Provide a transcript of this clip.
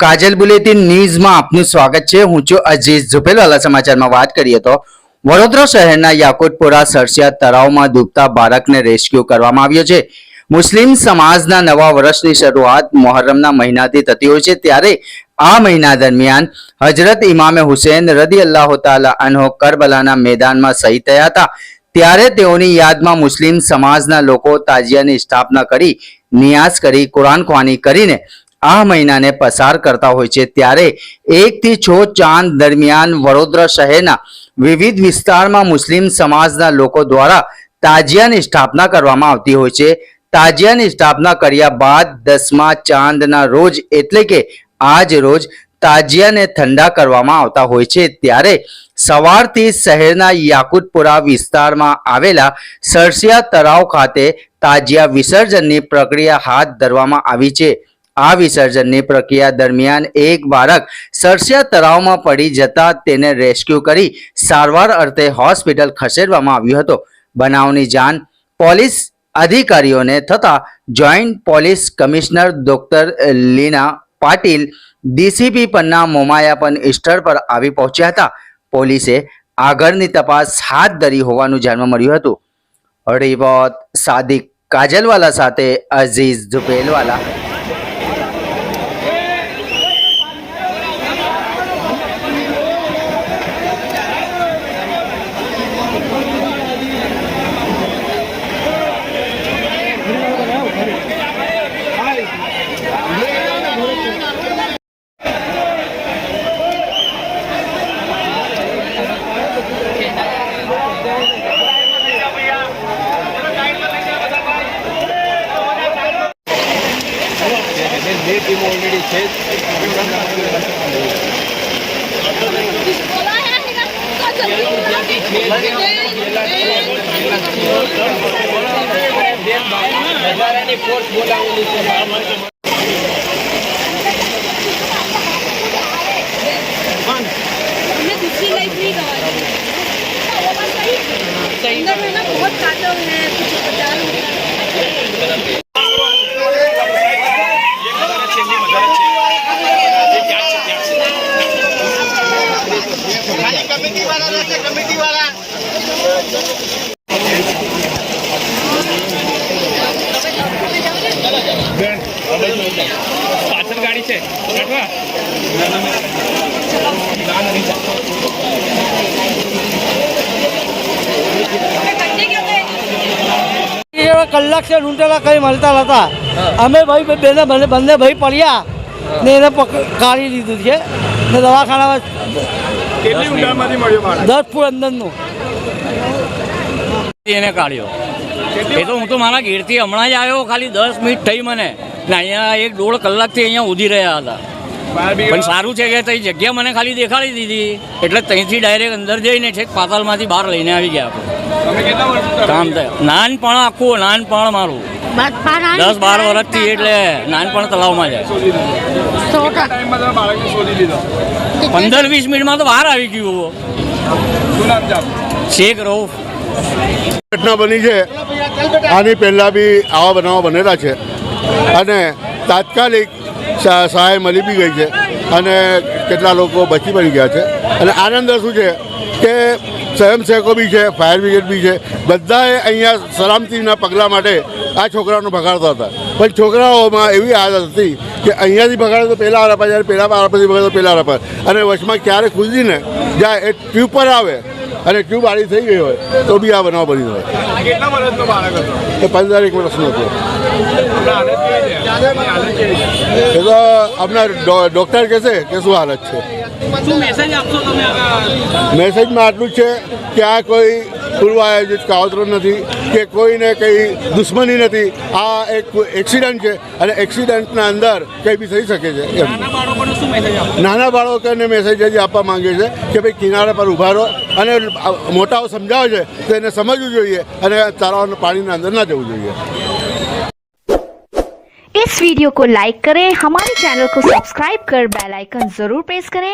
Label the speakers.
Speaker 1: કાજલ bulletin ન્યૂઝમાં આપનું સ્વાગત છે. હું છું અજીઝ ઝુપેલવાલા સમાચારમાં વાત કરીએ તો વડોદરા શહેરના યાકુટપુરા સરસિયા તળાવમાં ડૂબતા બાળકને રેસ્ક્યુ કરવામાં આવ્યો છે. મુસ્લિમ સમાજના નવા વર્ષની શરૂઆત મોહર્રમના મહિનાથી થતી હોય છે. ત્યારે આ મહિના દરમિયાન હજરત ઇમામે હુસેન રદી અલ્લાહ તાલા અનહો કરબલાના મેદાનમાં શહીદ થયા હતા. ત્યારે તેઓની યાદમાં મુસ્લિમ સમાજના લોકો તાજિયાની સ્થાપના કરી નિયાઝ કરી કુરાન ખ્વાની કરીને આ મહિનાને પસાર કરતા હોય છે. ત્યારે એક થી છ ચાંદ દરમિયાન વડોદરા શહેરના વિવિધ વિસ્તારમાં મુસ્લિમ સમાજના લોકો દ્વારા તાજિયાની સ્થાપના કરવામાં આવતી હોય છે. તાજિયાની સ્થાપના કર્યા બાદ દસમા ચાંદના રોજ એટલે કે આજ રોજ તાજિયાને ઠંડા કરવામાં આવતા હોય છે. ત્યારે સવારથી શહેરના યાકુતપુરા વિસ્તારમાં આવેલા સરસિયા તળાવ ખાતે તાજિયા વિસર્જનની પ્રક્રિયા હાથ ધરવામાં આવી છે. આ વિસર્જનની પ્રક્રિયા દરમિયાન એક બાળક સરસિયા તળાવમાં પડી જતા તેને રેસ્ક્યુ કરી સારવાર અર્થે હોસ્પિટલ ખસેડવામાં આવ્યો હતો. બનાવની જાણ પોલીસ અધિકારીઓને થતા joint police commissioner doctor Leena Patil DCP Panna મોમાયાપન સ્થળ પર આવી પહોંચ્યા હતા. પોલીસે આગળની તપાસ હાથ ધરી હોવાનું જાણવા મળ્યું હતું. રિપોર્ટ સાદિક કાજલવાલા સાથે અઝીઝ ઝુપેલવાલા.
Speaker 2: વધારાની ફોર્સ બોલાવેલી છે પાછળ ગાડી છે.
Speaker 3: કલાક છે લૂંટેલા કઈ મળતા નતા અમે ભાઈ બેને બંને બંને ભાઈ પડ્યા ને એને કાઢી લીધું છે. ને દવાખાનામાં
Speaker 2: કેટલી ઊંડાણમાંથી મળ્યો માણસ?
Speaker 3: દસ ફૂટ અંદરનું.
Speaker 4: એને કાઢ્યો. એ તો હું તો મારા ઘેરથી હમણાં જ આવ્યો ખાલી દસ મિનિટ થઈ મને. ને અહીંયા એક દોઢ કલાકથી અહીંયા ઉધી રહ્યા હતા. પણ સારું છે કે તઈ જગ્યા મને ખાલી દેખાડી દીધી. એટલે ત્યાંથી ડાયરેક્ટ અંદર જઈને છેક પાતાલમાંથી બહાર લઈને આવી ગયા આપણે.
Speaker 2: તમે કેટલા વર્ષ
Speaker 4: કામ થયું. નાનપણ આખું નાનપણ મારું. દસ બાર વર્ષથી એટલે નાનપણ તળાવમાં જાય. પંદર વીસ મિનિટમાં તો બહાર આવી ગયું? શેખ રહું
Speaker 5: ઘટના બની છે. આની પહેલાં બી આવા બનાવો બનેલા છે. અને તાત્કાલિક સહાય મળી બી ગઈ છે. અને કેટલા લોકો બચી પડી ગયા છે. અને આનંદ શું છે? કે સ્વયંસેવકો બી છે, ફાયર બ્રિગેડ બી છે. બધાએ અહીંયા સલામતીના પગલાં માટે આ છોકરાઓને ભગાડતા હતા. પણ છોકરાઓમાં એવી આદત હતી કે અહીંયાથી ભગાડે તો પહેલાં આરા જ્યારે પહેલાં આરા પછી ભગાડે તો પહેલાં આરા અને વચમાં ક્યારે કૂદીને જાય એ ટ્યુબ પર આવે અને ટ્યુબ આડી થઈ ગઈ હોય તો બી આ બનાવ બની હોય એ પંદર એક વર્ષનો હતો. એ તો આપણા ડૉક્ટર કહેશે કે શું હાલત છે? મેસેજમાં આટલું જ છે કે આ કોઈ પૂર્વ આયોજિત કાવતરો નથી કે કોઈને કંઈ દુશ્મની નથી આ એક એક્સિડન્ટ છે અને એક્સિડન્ટના અંદર કંઈ બી થઈ શકે છે એમ નાના બાળકોને મેસેજ હજી આપવા માંગે છે કે ભાઈ કિનારા પર ઊભા રહો અને મોટાઓ સમજાવે છે તો એને સમજવું જોઈએ અને તળાવ પાણીના અંદર ના જવું જોઈએ
Speaker 6: इस वीडियो को लाइक करें हमारे चैनल को सब्सक्राइब कर बेल आइकन जरूर प्रेस करें